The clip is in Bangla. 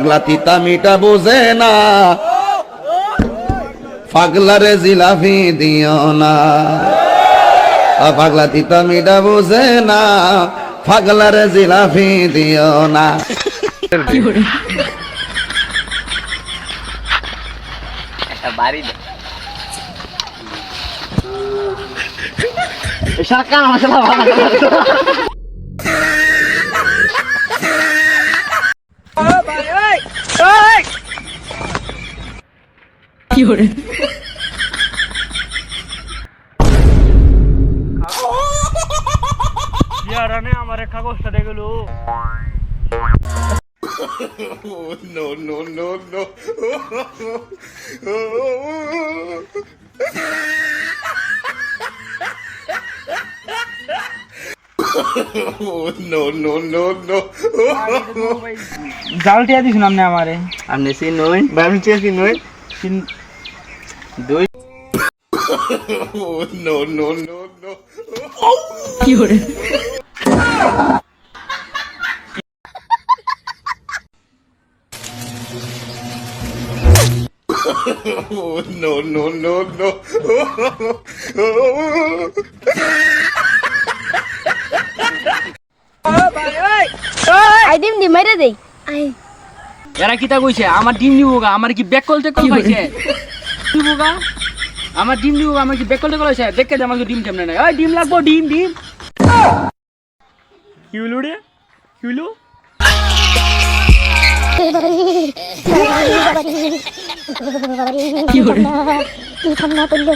পাগলা তিতা মিটা বোঝে না। পাগলারে জিলাফি দিও না। আ, পাগলা তিতা মিটা বোঝে না। পাগলারে জিলাফি দিও না। বাড়ি শাকা মশলা ভালো ইয়ারানে আমার কাগজটা দিয়ে গেল। জাল টিয়া দিস নামনে আমারে। আপনি সি নই বাবু চেয়ে সি নই দুই আই ডিম দি মেরে দেই আই এরা কিতা কইছে? আমার ডিম নিবো গা আমার কি ব্যাক কলতে কল পাইছে গা। আমার ডিম গা, আমার কি ব্যাক কলতে কল হইছে দেখকে দে আমাকে ডিম কেমনে নাই। ওই ডিম লাগবো ডিম ডিম। কি হলো রে কি হলো? কি ঠান্ডা পড়ল